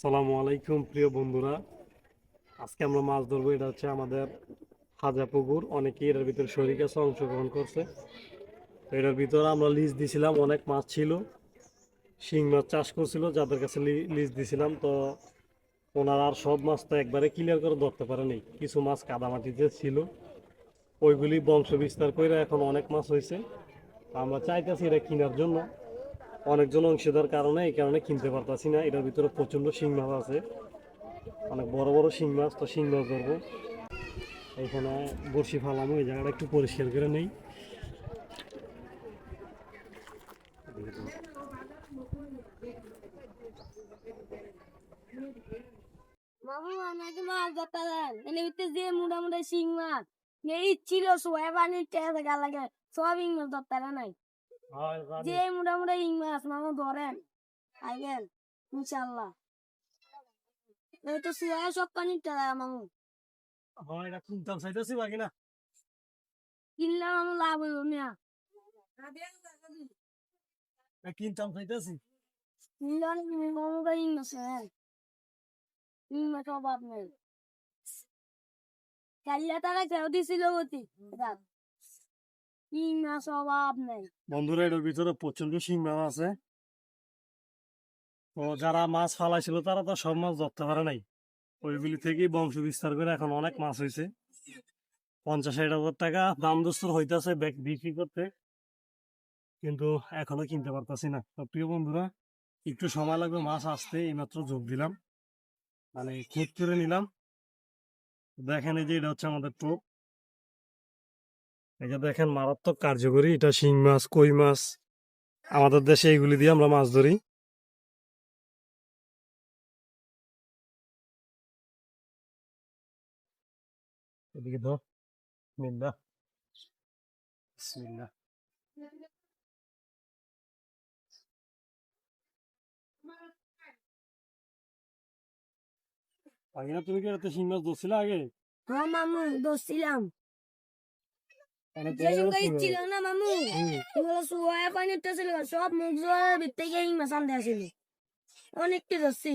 সালামু আলাইকুম, প্রিয় বন্ধুরা। আজকে আমরা মাছ ধরবো। এটা হচ্ছে আমাদের হাজা পুকুর। অনেকেই এটার ভিতরে শরীর আছে, অংশগ্রহণ করছে। এটার ভিতরে আমরা লিজ দিছিলাম, অনেক মাছ ছিল। শিং মাছ চাষ করছিল, যাদের কাছে লিজ দিছিলাম। তো ওনারা আর সব মাছ তো একবারে ক্লিয়ার করে ধরতে পারেনি। কিছু মাছ কাদামাটিতে ছিল। ওইগুলি বংশ বিস্তার করে এখন অনেক মাছ হয়েছে আমরা চাইতেছি এটা কেনার জন্য। অনেকজন অংশীদার কারণে এই কারণে কিনতে পারতাছি না। এটার ভিতরে প্রচণ্ড শিং মাছ আছে। অনেক বড় বড় শিং মাছ, তো শিং মাছ ধরবো। এখানে বড়শি ফালামো, এই জায়গাটা একটু পরিষ্কার করে নেই। মাছ যে মাছ, এই ছিল সোয়া টেস্ট গা লাগে ধরতে নাই। যে মোটা মোটা ইং মাছ মামু ধরেন আইবেন ইনশাল্লাহ এই তো সোয়া সব পানির টেস্ট মামু। হয় এটা কিনতাম চাইতেছি বাকি না? কিনলে মামু লাভ হইব মিয়া। কিনতাম চাইতেছি? কিনলে মামু তো ইং মাছ হ্যাঁ। ইং মাছ অভাব নেই। কালিয়া তারা কেউ দিছিল গতি বন্ধুরা, এটার ভিতরে প্রচণ্ড শিং মাছ আছে। তো যারা মাছ ফালাইছিল, তারা তো সব মাছ ধরতে পারে নাই। ওইগুলি থেকেই বংশ বিস্তার করে এখন অনেক মাছ হয়েছে পঞ্চাশ ষাট হাজার টাকা দাম দস্তর হইতেছে বিক্রি করতে। কিন্তু এখনও কিনতে পারতাছি না। তো প্রিয় বন্ধুরা, একটু সময় লাগবে, মাছ আসতে এইমাত্র যোগ দিলাম। মানে খুঁত করে নিলাম। দেখেন এই যে এটা হচ্ছে আমাদের টোপ। এই দেখেন, মারাত্মক কার্যকরী। এটা শিং মাছ, কই মাছ। আমাদের দেশে এইগুলি দিয়ে আমরা মাছ ধরি। তুমি কি শিং মাছ ধরছিলে আগে? হ্যাঁ মামু দোষছিলাম ছিল না মামু? সব মুখ ভিতরে মাসান হিং ছিল। অনেকটি ধরছি।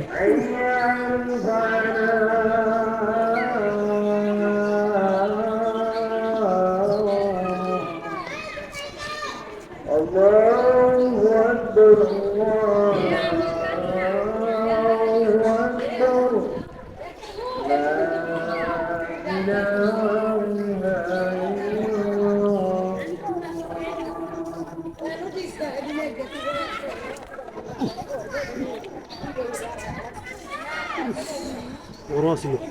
Amen. 오르막습니다.